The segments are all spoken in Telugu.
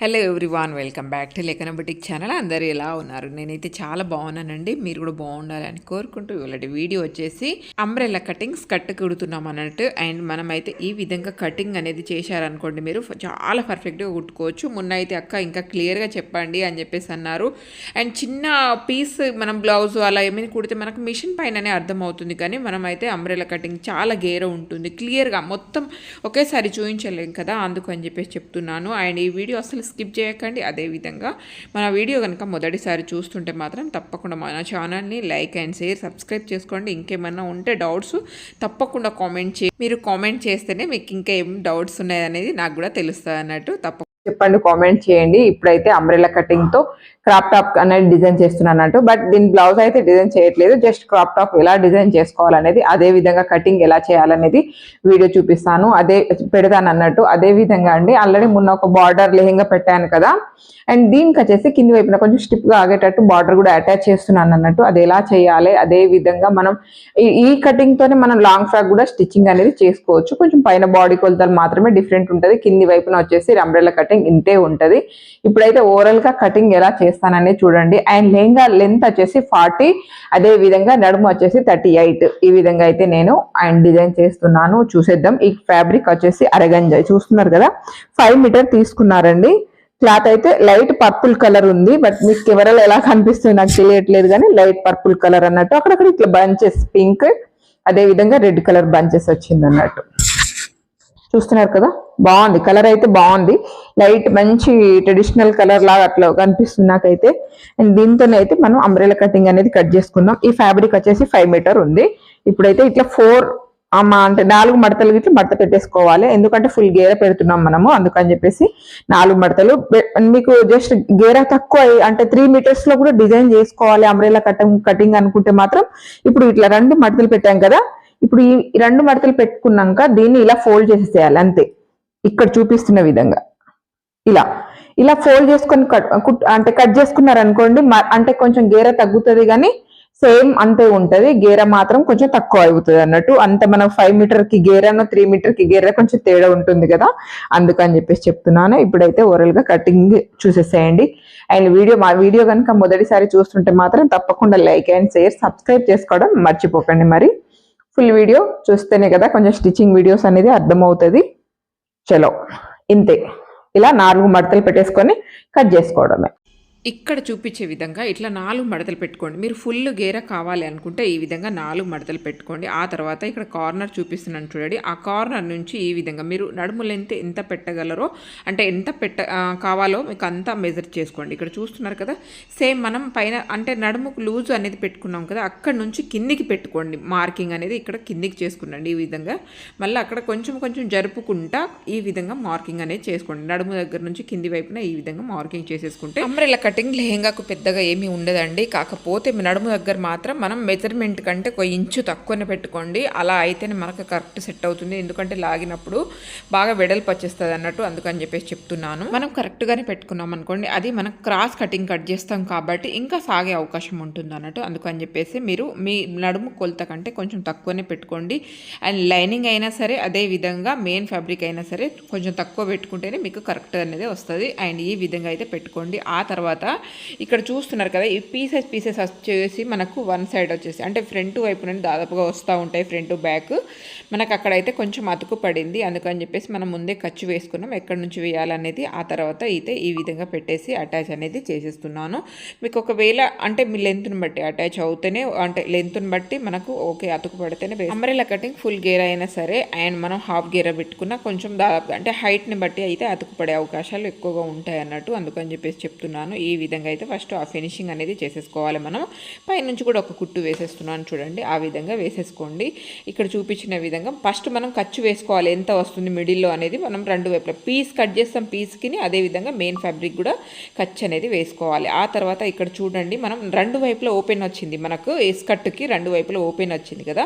Hello everyone welcome back to Lekhana boutique channel అందరూ ఎలా ఉన్నారు? నేనైతే చాలా బాగున్నానండి. మీరు కూడా బాగుండాలని కోరుకుంటూ ఇవాళ వీడియో వచ్చేసి అంబ్రెల్లా కటింగ్స్ కట్ కుడుతున్నాం అన్నట్టు. అండ్ మనమైతే ఈ విధంగా కటింగ్ అనేది చేశారనుకోండి మీరు చాలా పర్ఫెక్ట్గా కుట్టుకోవచ్చు. మొన్న అయితే అక్క ఇంకా క్లియర్గా చెప్పండి అని చెప్పేసి అన్నారు. అండ్ చిన్న పీస్ మనం బ్లౌజ్ అలా ఏమైనా కుడితే మనకు మిషన్ పైననే అర్థమవుతుంది. కానీ మనమైతే అంబ్రెల్లా కటింగ్ చాలా గేర ఉంటుంది. క్లియర్గా మొత్తం ఒకేసారి చూపించలేం కదా అందుకు అని చెప్పేసి చెప్తున్నాను. అండ్ ఈ వీడియో అసలు స్కిప్ చేయకండి. అదేవిధంగా మన వీడియో కనుక మొదటిసారి చూస్తుంటే మాత్రం తప్పకుండా మన ఛానల్ని లైక్ అండ్ షేర్ సబ్స్క్రైబ్ చేసుకోండి. ఇంకేమన్నా ఉంటే డౌట్స్ తప్పకుండా కామెంట్ చే మీరు కామెంట్ చేస్తేనే మీకు ఇంకా ఏం డౌట్స్ ఉన్నాయనేది నాకు కూడా తెలుస్తుంది అన్నట్టు తప్ప చెప్పండి కామెంట్ చేయండి. ఇప్పుడైతే అంబ్రెల్లా కటింగ్తో క్రాప్ టాప్ అనేది డిజైన్ చేస్తున్నాను అన్నట్టు బట్ దీని బ్లౌజ్ అయితే డిజైన్ చేయట్లేదు. జస్ట్ క్రాప్ టాప్ ఎలా డిజైన్ చేసుకోవాలనేది అదే విధంగా కటింగ్ ఎలా చేయాలనేది వీడియో చూపిస్తాను. అదే పెడతాను అన్నట్టు అదే విధంగా అండి. ఆల్రెడీ మొన్న ఒక బార్డర్ లెహెంగా పెట్టాను కదా అండ్ దీనికి వచ్చేసి కింది వైపున కొంచెం స్టిప్గా ఆగేటట్టు బార్డర్ కూడా అటాచ్ చేస్తున్నాను అన్నట్టు అది ఎలా చేయాలి అదే విధంగా మనం ఈ- ఈ కటింగ్ తోనే మనం లాంగ్ ఫ్రాక్ కూడా స్టిచ్చింగ్ అనేది చేసుకోవచ్చు. కొంచెం పైన బాడీ కొలతలు మాత్రమే డిఫరెంట్ ఉంటుంది. కింది వైపున వచ్చేసి అంబ్రెల్లా కటింగ్ ఇంతే ఉంటది. ఇప్పుడైతే ఓవరాల్గా కటింగ్ ఎలా చేస్తానని చూడండి. అండ్ లెహంగా లెంత్ వచ్చేసి ఫార్టీ అదే విధంగా నడుము వచ్చేసి థర్టీ ఎయిట్. ఈ విధంగా అయితే నేను అండ్ డిజైన్ చేస్తున్నాను. చూసేద్దాం. ఈ ఫ్యాబ్రిక్ వచ్చేసి అరగంజ. చూస్తున్నారు కదా? ఫైవ్ మీటర్ తీసుకున్నారండి. క్లాత్ అయితే లైట్ పర్పుల్ కలర్ ఉంది. బట్ మీకు కెమెరాలో ఎలా కనిపిస్తుంది నాకు తెలియట్లేదు కానీ లైట్ పర్పుల్ కలర్ అన్నట్టు. అక్కడక్కడ ఇట్లా బంచెస్ పింక్ అదే విధంగా రెడ్ కలర్ బంచెస్ వచ్చింది అన్నట్టు చూస్తున్నారు కదా? బాగుంది. కలర్ అయితే బాగుంది. లైట్ మంచి ట్రెడిషనల్ కలర్ లాగా అట్లా కనిపిస్తుంది నాకైతే. అండ్ దీంతోనే అయితే మనం అంబ్రెలా కటింగ్ అనేది కట్ చేసుకుందాం. ఈ ఫ్యాబ్రిక్ వచ్చేసి ఫైవ్ మీటర్ ఉంది. ఇప్పుడైతే ఇట్లా ఫోర్ అమ్మ అంటే నాలుగు మడతలు ఇట్లా మడత పెట్టేసుకోవాలి. ఎందుకంటే ఫుల్ గేర పెడుతున్నాం మనము. అందుకని చెప్పేసి నాలుగు మడతలు. మీకు జస్ట్ గేర తక్కువ అయ్యి- అంటే త్రీ మీటర్స్లో కూడా డిజైన్ చేసుకోవాలి అంబ్రెలా కటింగ్ కటింగ్ అనుకుంటే మాత్రం. ఇప్పుడు ఇట్లా రెండు మడతలు పెట్టాం కదా. ఇప్పుడు ఈ రెండు మడతలు పెట్టుకున్నాక దీన్ని ఇలా ఫోల్డ్ చేసేసేయాలి అంతే. ఇక్కడ చూపిస్తున్న విధంగా. ఇలా. ఇలా ఫోల్డ్ చేసుకొని కట్ అంటే కట్ చేసుకున్నారు అనుకోండి మ- అంటే కొంచెం గేర తగ్గుతుంది కానీ సేమ్ అంతే ఉంటది. గేర మాత్రం కొంచెం తక్కువ అవుతుంది అన్నట్టు. అంత మనం ఫైవ్ మీటర్కి గేరను త్రీ మీటర్కి గేర కొంచెం తేడా ఉంటుంది కదా. అందుకని చెప్పేసి చెప్తున్నాను. ఇప్పుడైతే ఓవరాల్గా కటింగ్ చూసేసేయండి. అండ్ వీడియో మా వీడియో కనుక మొదటిసారి చూస్తుంటే మాత్రం తప్పకుండా లైక్ అండ్ షేర్ సబ్స్క్రైబ్ చేసుకోవడం మర్చిపోకండి మరి. ఫుల్ వీడియో చూస్తేనే కదా కొంచెం స్టిచ్చింగ్ వీడియోస్ అనేది అర్థమవుతుంది. చలో ఇంతే. ఇలా నాలుగు మడతలు పెట్టేసుకొని కట్ చేసుకోవడమే. ఇక్కడ చూపించే విధంగా ఇట్లా నాలుగు మడతలు పెట్టుకోండి. మీరు ఫుల్ గేర కావాలి అనుకుంటే ఈ విధంగా నాలుగు మడతలు పెట్టుకోండి. ఆ తర్వాత ఇక్కడ కార్నర్ చూపిస్తున్నాను చూడండి. ఆ కార్నర్ నుంచి ఈ విధంగా మీరు నడుము లెంత్ ఎంత పెట్టగలరో అంటే ఎంత పెట్ట కావాలో మీకు అంతా మెజర్ చేసుకోండి. ఇక్కడ చూస్తున్నారు కదా సేమ్ మనం పైన అంటే నడుముకు లూజ్ అనేది పెట్టుకున్నాం కదా అక్కడ నుంచి కిందికి పెట్టుకోండి. మార్కింగ్ అనేది ఇక్కడ కిందికి చేసుకునండి ఈ విధంగా. మళ్ళీ అక్కడ కొంచెం కొంచెం జరుపుకుంటా ఈ విధంగా మార్కింగ్ అనేది చేసుకోండి. నడుము దగ్గర నుంచి కింది వైపున ఈ విధంగా మార్కింగ్ చేసేసుకుంటే అంబ్రెల్లా కటింగ్ లెహెంగాకు పెద్దగా ఏమీ ఉండదండి. కాకపోతే నడుము దగ్గర మాత్రం మనం మెజర్మెంట్ కంటే ఒక ఇంచు తక్కువనే పెట్టుకోండి. అలా అయితేనే మనకు కరెక్ట్ సెట్ అవుతుంది. ఎందుకంటే లాగినప్పుడు బాగా వెడల్పు వచ్చేస్తుంది అన్నట్టు అందుకని చెప్పేసి చెప్తున్నాను. మనం కరెక్ట్గానే పెట్టుకున్నాం అనుకోండి. అది మనం క్రాస్ కటింగ్ కట్ చేస్తాం కాబట్టి ఇంకా సాగే అవకాశం ఉంటుంది అన్నట్టు అందుకని చెప్పేసి మీరు మీ నడుము కొలత కంటే కొంచెం తక్కువనే పెట్టుకోండి. అండ్ లైనింగ్ అయినా సరే అదే విధంగా మెయిన్ ఫ్యాబ్రిక్ అయినా సరే కొంచెం తక్కువ పెట్టుకుంటేనే మీకు కరెక్ట్ అనేది వస్తుంది. అండ్ ఈ విధంగా అయితే పెట్టుకోండి. ఆ తర్వాత ఇక్కడ చూస్తున్నారు కదా ఈ పీసెస్ పీసెస్ వచ్చేసి మనకు వన్ సైడ్ వచ్చేసి అంటే ఫ్రంట్ వైపు నుండి దాదాపుగా వస్తూ ఉంటాయి ఫ్రంట్ బ్యాక్ మనకు అక్కడైతే కొంచెం అతుకు పడింది. అందుకని చెప్పేసి మనం ముందే ఖర్చు వేసుకున్నాం. ఎక్కడి నుంచి వేయాలనేది ఆ తర్వాత అయితే ఈ విధంగా పెట్టేసి అటాచ్ అనేది చేసేస్తున్నాను. మీకు ఒకవేళ అంటే మీ లెంత్ని బట్టి అటాచ్ అవుతేనే అంటే లెంత్ని బట్టి మనకు ఓకే అతుకు పడితేనే అంబ్రెలా కటింగ్ ఫుల్ గేర్ అయినా సరే అండ్ మనం హాఫ్ గేర్ పెట్టుకున్నా కొంచెం దాదాపు అంటే హైట్ని బట్టి అయితే అతుకు పడే అవకాశాలు ఎక్కువగా ఉంటాయి అన్నట్టు అందుకని చెప్పేసి చెప్తున్నాను. ఈ ఈ విధంగా అయితే ఫస్ట్ ఆ ఫినిషింగ్ అనేది చేసేసుకోవాలి మనం. పైనుంచి కూడా ఒక కుట్టు వేసేస్తున్నాను చూడండి. ఆ విధంగా వేసేసుకోండి. ఇక్కడ చూపించిన విధంగా ఫస్ట్ మనం ఖర్చు వేసుకోవాలి. ఎంత వస్తుంది మిడిల్లో అనేది మనం రెండు వైపులా పీస్ కట్ చేస్తాం పీస్కి అదే విధంగా మెయిన్ ఫ్యాబ్రిక్ కూడా ఖర్చు అనేది వేసుకోవాలి. ఆ తర్వాత ఇక్కడ చూడండి మనం రెండు వైపులా ఓపెన్ వచ్చింది. మనకు ఎస్కట్టుకి రెండు వైపులా ఓపెన్ వచ్చింది కదా.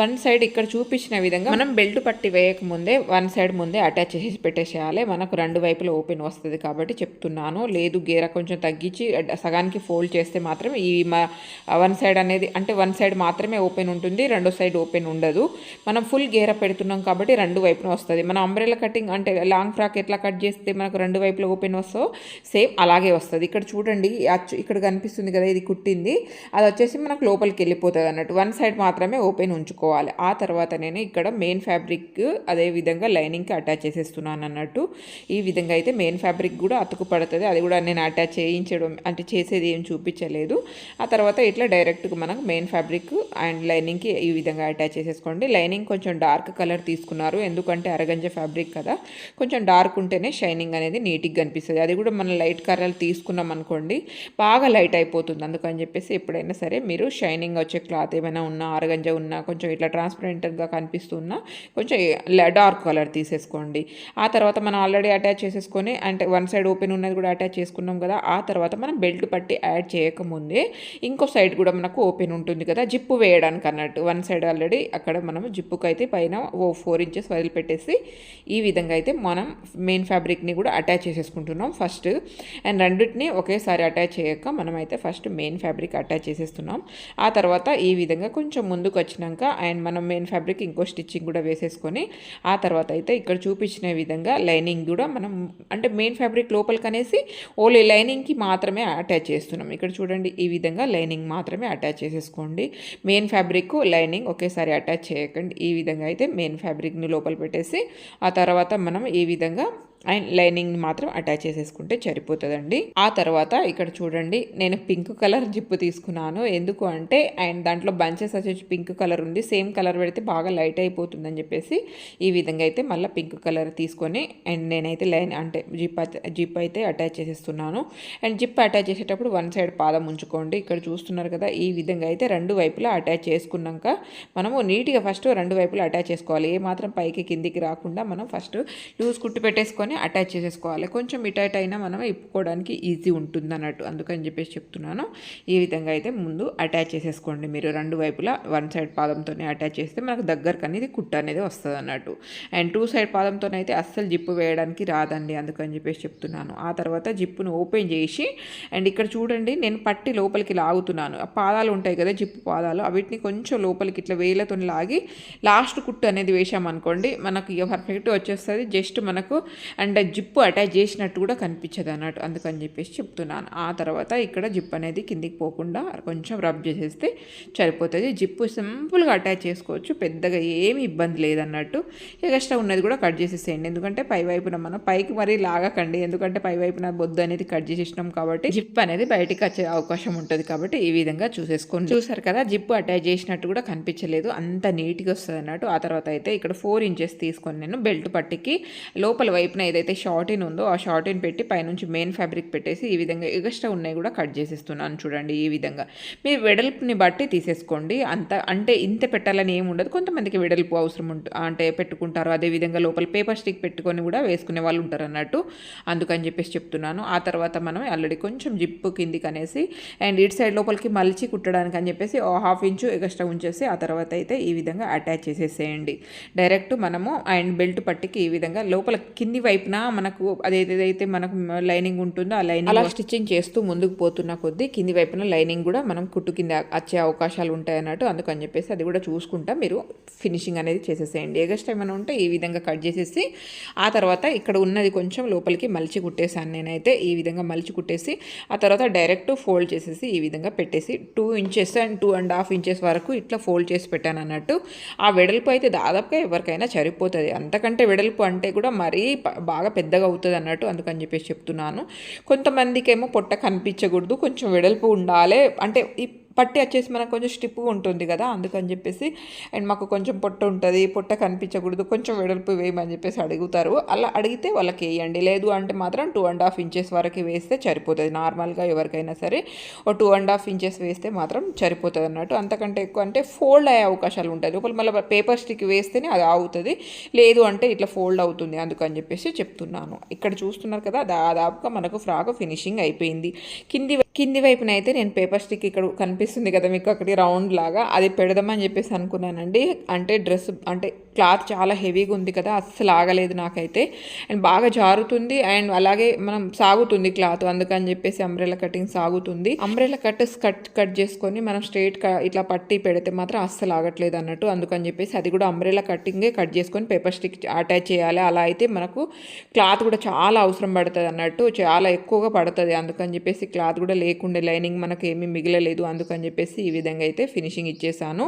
వన్ సైడ్ ఇక్కడ చూపించిన విధంగా మనం బెల్ట్ పట్టి వేయక ముందే వన్ సైడ్ ముందే అటాచ్ చేసి పెట్టేసేయాలి. మనకు రెండు వైపులా ఓపెన్ వస్తుంది కాబట్టి చెప్తున్నాను. లేదు గేర కొంచెం తగ్గించి సగానికి ఫోల్డ్ చేస్తే మాత్రం ఈ వన్ సైడ్ అనేది అంటే వన్ సైడ్ మాత్రమే ఓపెన్ ఉంటుంది రెండో సైడ్ ఓపెన్ ఉండదు. మనం ఫుల్ గేర పెడుతున్నాం కాబట్టి రెండు వైపున వస్తుంది. మన అంబ్రెలా కటింగ్ అంటే లాంగ్ ఫ్రాక్ ఎట్లా కట్ చేస్తే మనకు రెండు వైపులో ఓపెన్ వస్తో సేమ్ అలాగే వస్తుంది. ఇక్కడ చూడండి ఇక్కడ కనిపిస్తుంది కదా ఇది కుట్టింది. అది వచ్చేసి మనకు లోపలికి వెళ్ళిపోతుంది అన్నట్టు. వన్ సైడ్ మాత్రమే ఓపెన్ ఉంచుకోవాలి. ఆ తర్వాత నేను ఇక్కడ మెయిన్ ఫ్యాబ్రిక్ అదే విధంగా లైనింగ్కి అటాచ్ చేసేస్తున్నాను అన్నట్టు. ఈ విధంగా అయితే మెయిన్ ఫ్యాబ్రిక్ కూడా అతుకు పడుతుంది. అది కూడా నేను అటాచ్ చేయించడం అంటే చేసేది ఏం చూపించలేదు. ఆ తర్వాత ఇట్లా డైరెక్ట్గా మనకు మెయిన్ ఫ్యాబ్రిక్ అండ్ లైనింగ్కి ఈ విధంగా అటాచ్ చేసేసుకోండి. లైనింగ్ కొంచెం డార్క్ కలర్ తీసుకున్నారు. ఎందుకంటే అరగంజ ఫ్యాబ్రిక్ కదా. కొంచెం డార్క్ ఉంటేనే షైనింగ్ అనేది నీట్గా కనిపిస్తుంది. అది కూడా మనం లైట్ కలర్ తీసుకున్నాం అనుకోండి బాగా లైట్ అయిపోతుంది. అందుకని చెప్పేసి ఎప్పుడైనా సరే మీరు షైనింగ్ వచ్చే క్లాత్ ఏమైనా ఉన్నా అరగంజ ఉన్నా కొంచెం ఇట్లా ట్రాన్స్పరెంట్గా కనిపిస్తున్నా కొంచెం డార్క్ కలర్ తీసేసుకోండి. ఆ తర్వాత మనం ఆల్రెడీ అటాచ్ చేసేసుకొని అంటే వన్ సైడ్ ఓపెన్ ఉన్నది కూడా అటాచ్ చేసుకున్నాం కదా ఆ తర్వాత మనం బెల్ట్ పట్టి యాడ్ చేయకముందే ఇంకో సైడ్ కూడా మనకు ఓపెన్ ఉంటుంది కదా జిప్పు వేయడానికి అన్నట్టు. వన్ సైడ్ ఆల్రెడీ అక్కడ మనం జిప్పుకు అయితే పైన ఓ ఫోర్ ఇంచెస్ వదిలిపెట్టేసి ఈ విధంగా అయితే మనం మెయిన్ ఫ్యాబ్రిక్ని కూడా అటాచ్ చేసేసుకుంటున్నాం ఫస్ట్. అండ్ రెండింటిని ఒకేసారి అటాచ్ చేయక మనమైతే ఫస్ట్ మెయిన్ ఫ్యాబ్రిక్ అటాచ్ చేసేస్తున్నాం. ఆ తర్వాత ఈ విధంగా కొంచెం ముందుకు వచ్చినాక అండ్ మనం మెయిన్ ఫ్యాబ్రిక్ ఇంకో స్టిచ్చింగ్ కూడా వేసేసుకొని ఆ తర్వాత అయితే ఇక్కడ చూపించిన విధంగా లైనింగ్ కూడా మనం అంటే మెయిన్ ఫ్యాబ్రిక్ లోపలికి అనేసి ఓన్లీ లైనింగ్కి మాత్రమే అటాచ్ చేస్తున్నాం. ఇక్కడ చూడండి ఈ విధంగా లైనింగ్ మాత్రమే అటాచ్ చేసేసుకోండి. మెయిన్ ఫ్యాబ్రిక్ లైనింగ్ ఒకేసారి అటాచ్ చేయకండి. ఈ విధంగా అయితే మెయిన్ ఫ్యాబ్రిక్ని లోపల పెట్టేసి ఆ తర్వాత మనం ఈ విధంగా అండ్ లైనింగ్ని మాత్రం అటాచ్ చేసేసుకుంటే సరిపోతుందండి. ఆ తర్వాత ఇక్కడ చూడండి నేను పింక్ కలర్ జిప్పు తీసుకున్నాను. ఎందుకు అంటే అండ్ దాంట్లో బంచెస్ వచ్చేసి పింక్ కలర్ ఉంది. సేమ్ కలర్ పెడితే బాగా లైట్ అయిపోతుందని చెప్పేసి ఈ విధంగా అయితే మళ్ళీ పింక్ కలర్ తీసుకొని అండ్ నేనైతే లైన్ అంటే జిప్ జిప్ అయితే అటాచ్ చేసేస్తున్నాను. అండ్ జిప్ అటాచ్ చేసేటప్పుడు వన్ సైడ్ పాదం ఉంచుకోండి. ఇక్కడ చూస్తున్నారు కదా ఈ విధంగా అయితే రెండు వైపులా అటాచ్ చేసుకున్నాక మనము నీట్గా ఫస్ట్ రెండు వైపులా అటాచ్ చేసుకోవాలి. ఏ మాత్రం పైకి కిందికి రాకుండా మనం ఫస్ట్ లూజ్ కుట్టు పెట్టేసుకొని అటాచ్ చేసేసుకోవాలి. కొంచెం ఇటైట్ అయినా మనం ఇప్పుకోవడానికి ఈజీ ఉంటుంది అన్నట్టు అందుకని చెప్పేసి చెప్తున్నాను. ఈ విధంగా అయితే ముందు అటాచ్ చేసేసుకోండి మీరు. రెండు వైపులా వన్ సైడ్ పాదంతోనే అటాచ్ చేస్తే మనకు దగ్గరకు అనేది కుట్ట అనేది వస్తుంది అన్నట్టు అండ్ టూ సైడ్ పాదంతోనైతే అస్సలు జిప్పు వేయడానికి రాదండి అందుకని చెప్పేసి చెప్తున్నాను. ఆ తర్వాత జిప్పును ఓపెన్ చేసి అండ్ ఇక్కడ చూడండి నేను పట్టి లోపలికి లాగుతున్నాను. ఆ పాదాలు ఉంటాయి కదా జిప్పు పాదాలు వీటిని కొంచెం లోపలికి ఇట్లా వేలతో లాగి లాస్ట్ కుట్టు అనేది వేసామనుకోండి మనకు ఇక పర్ఫెక్ట్ వచ్చేస్తుంది జస్ట్ మనకు అండ్ జిప్పు అటాచ్ చేసినట్టు కూడా కనిపించదు అన్నట్టు అందుకని చెప్పేసి చెప్తున్నాను. ఆ తర్వాత ఇక్కడ జిప్ అనేది కిందికి పోకుండా కొంచెం రబ్ చేసేస్తే సరిపోతుంది. జిప్పు సింపుల్గా అటాచ్ చేసుకోవచ్చు పెద్దగా ఏమి ఇబ్బంది లేదన్నట్టు ఎక్స్ట్రా ఉన్నది కూడా కట్ చేసేసేయండి. ఎందుకంటే పై వైపున మనం పైకి మరీ లాగకండి ఎందుకంటే పై వైపున బొద్దు అనేది కట్ చేసేసినాం కాబట్టి జిప్ అనేది బయటికి వచ్చే అవకాశం ఉంటుంది కాబట్టి ఈ విధంగా చూసేసుకోండి. చూసారు కదా జిప్పు అటాచ్ చేసినట్టు కూడా కనిపించలేదు. అంత నీట్గా వస్తుంది అన్నట్టు. ఆ తర్వాత అయితే ఇక్కడ ఫోర్ ఇంచెస్ తీసుకొని నేను బెల్ట్ పట్టికి లోపల వైపున ఏదైతే షార్టిన్ ఉందో ఆ షార్టిన్ పెట్టి పైనుంచి మెయిన్ ఫ్యాబ్రిక్ పెట్టేసి ఈ విధంగా ఎగస్ట్రా ఉన్నాయి కూడా కట్ చేసేస్తున్నాను చూడండి ఈ విధంగా. మీరు వెడల్పుని బట్టి తీసేసుకోండి. అంత అంటే ఇంత పెట్టాలని ఏమి ఉండదు. కొంతమందికి వెడల్పు అవసరం ఉంటుంది అంటే పెట్టుకుంటారు. అదే విధంగా లోపల పేపర్ స్టిక్ పెట్టుకొని కూడా వేసుకునే వాళ్ళు ఉంటారు అన్నట్టు. అందుకని చెప్పేసి చెప్తున్నాను. ఆ తర్వాత మనం ఆల్రెడీ కొంచెం జిప్పు కిందికి అనేసి అండ్ ఇటు సైడ్ లోపలికి మలిచి కుట్టడానికి అని చెప్పేసి హాఫ్ ఇంచు ఎగస్ట్రా ఉంచేసి ఆ తర్వాత అయితే ఈ విధంగా అటాచ్ చేసేసేయండి. డైరెక్ట్ మనము అండ్ బెల్ట్ పట్టికి ఈ విధంగా లోపల కింది వైపున మనకు అదేదైతే మనకు లైనింగ్ ఉంటుందో ఆ లైనింగ్ అలా స్టిచ్చింగ్ చేస్తూ ముందుకు పోతున్న కొద్దీ కింది వైపున లైనింగ్ కూడా మనం కుట్టు కింద వచ్చే అవకాశాలు ఉంటాయి అన్నట్టు అందుకని చెప్పేసి అది కూడా చూసుకుంటా మీరు ఫినిషింగ్ అనేది చేసేసేయండి. ఎగస్ట్ ఏమైనా ఉంటే ఈ విధంగా కట్ చేసేసి ఆ తర్వాత ఇక్కడ ఉన్నది కొంచెం లోపలికి మలిచి కుట్టేసాను నేనైతే ఈ విధంగా మలిచి కుట్టేసి ఆ తర్వాత డైరెక్ట్ ఫోల్డ్ చేసేసి ఈ విధంగా పెట్టేసి two inches and two and half inches వరకు ఇట్లా ఫోల్డ్ చేసి పెట్టాను అన్నట్టు. ఆ వెడల్పు అయితే దాదాపుగా ఎవరికైనా సరిపోతుంది. అంతకంటే వెడల్పు అంటే కూడా మరీ బాగా పెద్దగా అవుతుంది అన్నట్టు అందుకని చెప్పేసి చెప్తున్నాను. కొంతమందికేమో పొట్ట కనిపించకూడదు కొంచెం వెడల్పు ఉండాలి. అంటే ఈ పట్టి వచ్చేసి మనకు కొంచెం స్టిప్గా ఉంటుంది కదా అందుకని చెప్పేసి. అండ్ మాకు కొంచెం పొట్ట ఉంటుంది పొట్ట కనిపించకూడదు కొంచెం వెడల్పు వేయమని చెప్పేసి అడుగుతారు. అలా అడిగితే వాళ్ళకి వేయండి. లేదు అంటే మాత్రం టూ అండ్ హాఫ్ ఇంచెస్ వరకు వేస్తే సరిపోతుంది. నార్మల్గా ఎవరికైనా సరే ఓ టూ అండ్ హాఫ్ ఇంచెస్ వేస్తే మాత్రం సరిపోతుంది అన్నట్టు. అంతకంటే ఎక్కువ అంటే ఫోల్డ్ అయ్యే అవకాశాలు ఉంటాయి. ఒకవేళ మళ్ళీ పేపర్ స్టిక్ వేస్తేనే అది అవుతుంది లేదు అంటే ఇట్లా ఫోల్డ్ అవుతుంది. అందుకని చెప్పేసి చెప్తున్నాను. ఇక్కడ చూస్తున్నారు కదా దాదాపుగా మనకు ఫ్రాక్ ఫినిషింగ్ అయిపోయింది. కింది కింది వైపున అయితే నేను పేపర్ స్టిక్ ఇక్కడ కనిపిస్తుంది కదా మీకు అక్కడికి రౌండ్ లాగా? అది పెడదామని చెప్పేసి అనుకున్నానండి. అంటే డ్రెస్ అంటే క్లాత్ చాలా హెవీగా ఉంది కదా అస్సలు ఆగలేదు నాకైతే. అండ్ బాగా జారుతుంది అండ్ అలాగే మనం సాగుతుంది క్లాత్ అందుకని చెప్పేసి అంబ్రెలా కటింగ్ సాగుతుంది. అంబ్రెలా కట్ కట్ కట్ చేసుకొని మనం స్ట్రైట్ ఇట్లా పట్టి పెడితే మాత్రం అస్సలు ఆగట్లేదు అన్నట్టు. అందుకని చెప్పేసి అది కూడా అంబ్రెలా కటింగే కట్ చేసుకొని పేపర్ స్టిక్ అటాచ్ చేయాలి. అలా అయితే మనకు క్లాత్ కూడా చాలా అవసరం పడుతుంది అన్నట్టు చాలా ఎక్కువగా పడుతుంది. అందుకని చెప్పేసి క్లాత్ కూడా లేకుండే లైనింగ్ మనకు ఏమీ మిగలలేదు. అందుకని చెప్పేసి ఈ విధంగా అయితే ఫినిషింగ్ ఇచ్చేసాను.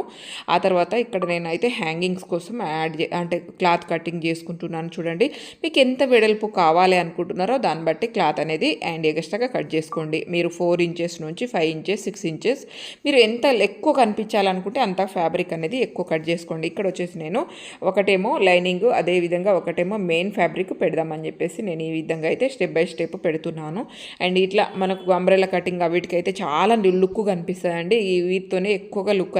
ఆ తర్వాత ఇక్కడ నేనైతే హ్యాంగింగ్స్ కోసం యాడ్ అంటే క్లాత్ కటింగ్ చేసుకుంటున్నాను చూడండి. మీకు ఎంత వెడల్పు కావాలి అనుకుంటున్నారో దాన్ని బట్టి క్లాత్ అనేది అండ్ ఎగస్ట్రాగా కట్ చేసుకోండి. మీరు ఫోర్ ఇంచెస్ నుంచి ఫైవ్ ఇంచెస్ సిక్స్ ఇంచెస్ మీరు ఎంత ఎక్కువ కనిపించాలనుకుంటే అంత ఫ్యాబ్రిక్ అనేది ఎక్కువ కట్ చేసుకోండి. ఇక్కడ వచ్చేసి నేను ఒకటేమో లైనింగ్ అదే విధంగా ఒకటేమో మెయిన్ ఫ్యాబ్రిక్ పెడదామని చెప్పేసి నేను ఈ విధంగా అయితే స్టెప్ బై స్టెప్ పెడుతున్నాను. అండ్ ఇట్లా మనకు అంబ్రెల్లా కటింగ్ అవిటికైతే చాలా లుక్ కనిపిస్తుందండి. ఈ వీటితోనే ఎక్కువగా లుక్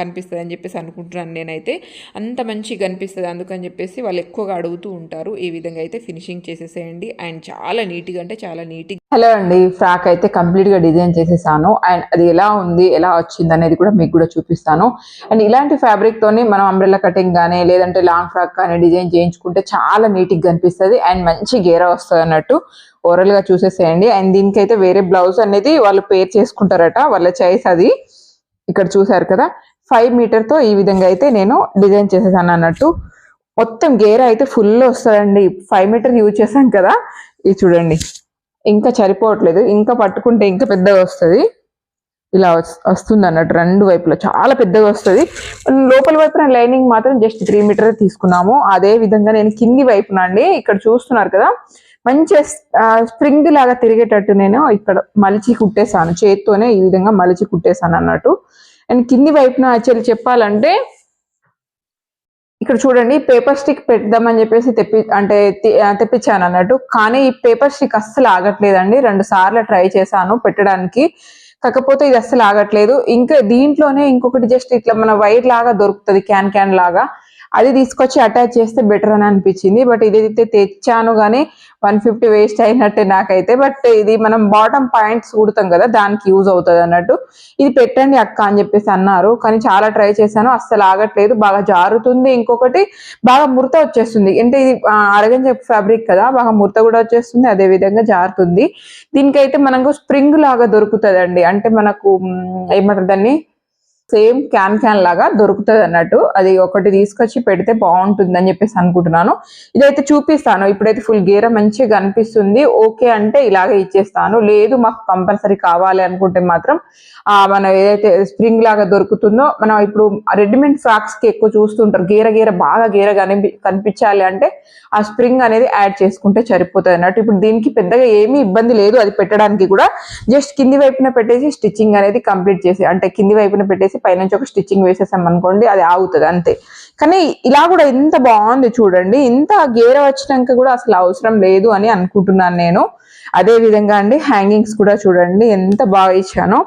కనిపిస్తుంది అని చెప్పేసి అనుకుంటున్నాను నేనైతే. అంత మంచి మంచిగా కనిపిస్తుంది. అందుకని చెప్పేసి వాళ్ళు ఎక్కువగా అడుగుతూ ఉంటారు. ఈ విధంగా అయితే ఫినిషింగ్ చేసేసేయండి. అండ్ చాలా నీట్గా అంటే చాలా నీట్గా హలో అండి. ఫ్రాక్ అయితే కంప్లీట్గా డిజైన్ చేసేసాను. అండ్ అది ఎలా ఉంది? ఎలా వచ్చింది అనేది కూడా మీకు కూడా చూపిస్తాను. అండ్ ఇలాంటి ఫ్యాబ్రిక్ తోని మనం అంబ్రెల్లా కటింగ్ కానీ లేదంటే లాంగ్ ఫ్రాక్ కానీ డిజైన్ చేయించుకుంటే చాలా నీట్గా కనిపిస్తుంది. అండ్ మంచి గేరా వస్తుంది అన్నట్టు ఓరల్గా చూసేసేయండి. అండ్ దీనికైతే వేరే బ్లౌజ్ అనేది వాళ్ళు పేర్ చేసుకుంటారట. వాళ్ళ చాయిస్ అది. ఇక్కడ చూసారు కదా. ఫైవ్ మీటర్తో ఈ విధంగా అయితే నేను డిజైన్ చేసేసాను అన్నట్టు. మొత్తం గేర అయితే ఫుల్ వస్తుందండి. ఫైవ్ మీటర్ యూజ్ చేశాను కదా. ఇది చూడండి. ఇంకా సరిపోవట్లేదు. ఇంకా పట్టుకుంటే ఇంకా పెద్దగా వస్తుంది. ఇలా వస్తుంది అన్నట్టు రెండు వైపులో. చాలా పెద్దగా వస్తుంది. లోపల వైపున లైనింగ్ మాత్రం జస్ట్ త్రీ మీటర్ తీసుకున్నాము. అదే విధంగా నేను కింది వైపున అండి ఇక్కడ చూస్తున్నారు కదా. మంచిగా స్ప్రింగ్ లాగా తిరిగేటట్టు నేను ఇక్కడ మలిచి కుట్టేశాను. చేత్తోనే ఈ విధంగా మలిచి కుట్టేశాను అన్నట్టు. అండ్ కింది వైపున యాక్చువల్లీ చెప్పాలంటే ఇక్కడ చూడండి పేపర్ స్టిక్ పెడదామని చెప్పేసి తెప్పి అంటే తెప్పించాను అన్నట్టు. కానీ ఈ పేపర్ స్టిక్ అస్సలు ఆగట్లేదండి. రెండు సార్లు ట్రై చేశాను పెట్టడానికి. కాకపోతే ఇది అస్సలు ఆగట్లేదు. ఇంకా దీంట్లోనే ఇంకొకటి జస్ట్ ఇట్లా మన వైర్ లాగా దొరుకుతుంది క్యాన్ క్యాన్ లాగా. అది తీసుకొచ్చి అటాచ్ చేస్తే బెటర్ అని అనిపించింది. బట్ ఇదైతే తెచ్చాను కానీ వన్ ఫిఫ్టీ వేస్ట్ అయినట్టే నాకైతే. బట్ ఇది మనం బాటమ్ పాయింట్స్ కుడతాం కదా దానికి యూజ్ అవుతుంది అన్నట్టు. ఇది పెట్టండి అక్క అని చెప్పేసి అన్నారు. కానీ చాలా ట్రై చేశాను అస్సలు ఆగట్లేదు. బాగా జారుతుంది. ఇంకొకటి బాగా ముడత వచ్చేస్తుంది. అంటే ఇది అరగంజ ఫ్యాబ్రిక్ కదా బాగా ముడత కూడా వచ్చేస్తుంది. అదే విధంగా జారుతుంది. దీనికైతే మనకు స్ప్రింగ్ లాగా దొరుకుతుందండి. అంటే మనకు ఏమంటారు దాన్ని? సేమ్ క్యాన్ క్యాన్ లాగా దొరుకుతుంది అన్నట్టు. అది ఒకటి తీసుకొచ్చి పెడితే బాగుంటుంది అని చెప్పేసి అనుకుంటున్నాను. ఇదైతే చూపిస్తాను. ఇప్పుడైతే ఫుల్ గేర మంచిగా కనిపిస్తుంది. ఓకే అంటే ఇలాగే ఇచ్చేస్తాను. లేదు మాకు కంపల్సరీ కావాలి అనుకుంటే మాత్రం మనం ఏదైతే స్ప్రింగ్ లాగా దొరుకుతుందో మనం ఇప్పుడు రెడీమేడ్ ఫ్రాక్స్కి ఎక్కువ చూస్తుంటారు. గేర గేర బాగా గేర కనిపి కనిపించాలి అంటే ఆ స్ప్రింగ్ అనేది యాడ్ చేసుకుంటే సరిపోతుంది అన్నట్టు. ఇప్పుడు దీనికి పెద్దగా ఏమీ ఇబ్బంది లేదు. అది పెట్టడానికి కూడా జస్ట్ కింది వైపున పెట్టేసి స్టిచ్చింగ్ అనేది కంప్లీట్ చేసి అంటే కింది వైపున పెట్టేసి పైనుంచి ఒక స్టిచ్చింగ్ వేసేసాం అనుకోండి అది ఆగుతుంది అంతే. కానీ ఇలా కూడా ఎంత బాగుంది చూడండి ఇంత గేర వచ్చినాక కూడా అసలు అవసరం లేదు అని అనుకుంటున్నాను నేను. అదే విధంగా అండి హ్యాంగింగ్స్ కూడా చూడండి ఎంత బాగా ఇచ్చానో.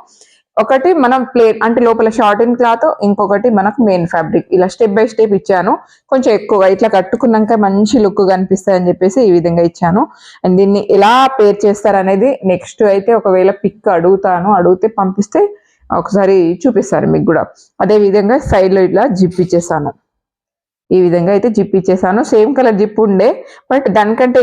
ఒకటి మనం ప్లేట్ అంటే లోపల షార్ట్ ఇన్ క్లాత్ ఇంకొకటి మనకు మెయిన్ ఫ్యాబ్రిక్. ఇలా స్టెప్ బై స్టెప్ ఇచ్చాను. కొంచెం ఎక్కువగా ఇట్లా కట్టుకున్నాక మంచి లుక్ కనిపిస్తుంది అని చెప్పేసి ఈ విధంగా ఇచ్చాను. అండ్ దీన్ని ఎలా పేర్ చేస్తారనేది నెక్స్ట్ అయితే ఒకవేళ పిక్ అడుగుతాను అడిగితే పంపిస్తే ఒకసారి చూపిస్తారు మీకు కూడా. అదే విధంగా సైడ్లో ఇట్లా జిప్ ఇచ్చేసాను. ఈ విధంగా అయితే జిప్ ఇచ్చేసాను. సేమ్ కలర్ జిప్ ఉండే బట్ దానికంటే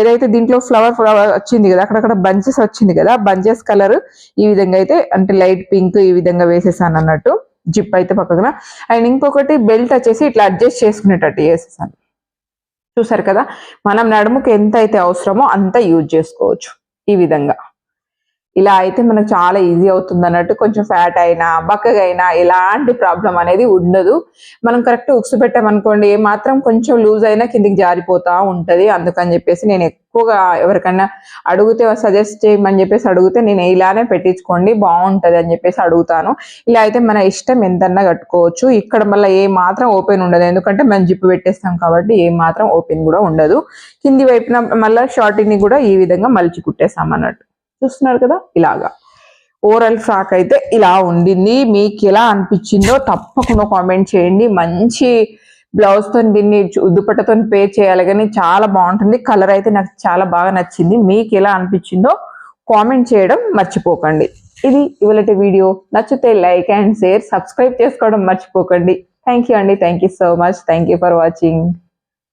ఏదైతే దీంట్లో ఫ్లవర్ ఫ్లవర్ వచ్చింది కదా అక్కడక్కడ బంచెస్ వచ్చింది కదా బంచెస్ కలర్ ఈ విధంగా అయితే అంటే లైట్ పింక్ ఈ విధంగా వేసేసాను అన్నట్టు జిప్ అయితే పక్కన అండ్ ఇంకొకటి బెల్ట్ వచ్చేసి ఇట్లా అడ్జస్ట్ చేసుకునేటట్టు చేసేసాను. చూసారు కదా మనం నడుముకి ఎంత అయితే అవసరమో అంత యూజ్ చేసుకోవచ్చు ఈ విధంగా. ఇలా అయితే మనకు చాలా ఈజీ అవుతుంది అన్నట్టు కొంచెం ఫ్యాట్ అయినా బక్కగా అయినా ఎలాంటి ప్రాబ్లం అనేది ఉండదు. మనం కరెక్ట్ ఉక్స్ పెట్టామనుకోండి ఏ మాత్రం కొంచెం లూజ్ అయినా కిందికి జారిపోతా ఉంటది. అందుకని చెప్పేసి నేను ఎక్కువగా ఎవరికైనా అడిగితే సజెస్ట్ చేయమని చెప్పేసి అడిగితే నేను ఇలానే పెట్టించుకోండి బాగుంటది అని చెప్పేసి అడుగుతాను. ఇలా అయితే మన ఇష్టం ఎంతన్నా కట్టుకోవచ్చు. ఇక్కడ మళ్ళీ ఏ మాత్రం ఓపెన్ ఉండదు. ఎందుకంటే మనం జిప్పు పెట్టేస్తాం కాబట్టి ఏ మాత్రం ఓపెన్ కూడా ఉండదు. కింది వైపున మళ్ళీ షార్టింగ్ని కూడా ఈ విధంగా మలిచి కుట్టేస్తాం అన్నట్టు. చూస్తున్నారు కదా? ఇలాగా. ఓవరాల్ ఫ్రాక్ అయితే ఇలా ఉండింది. మీకు ఎలా అనిపించిందో తప్పకుండా కామెంట్ చేయండి. మంచి బ్లౌజ్తో దీన్ని ఉద్దుపట్టతో పే పేర్ చేయాలి కానీ చాలా బాగుంటుంది. కలర్ అయితే నాకు చాలా బాగా నచ్చింది. మీకు ఎలా అనిపించిందో కామెంట్ చేయడం మర్చిపోకండి. ఇది ఇవాళ వీడియో నచ్చితే లైక్ అండ్ షేర్ సబ్స్క్రైబ్ చేసుకోవడం మర్చిపోకండి. థ్యాంక్ యూ అండి. Thank you so much thank you for watching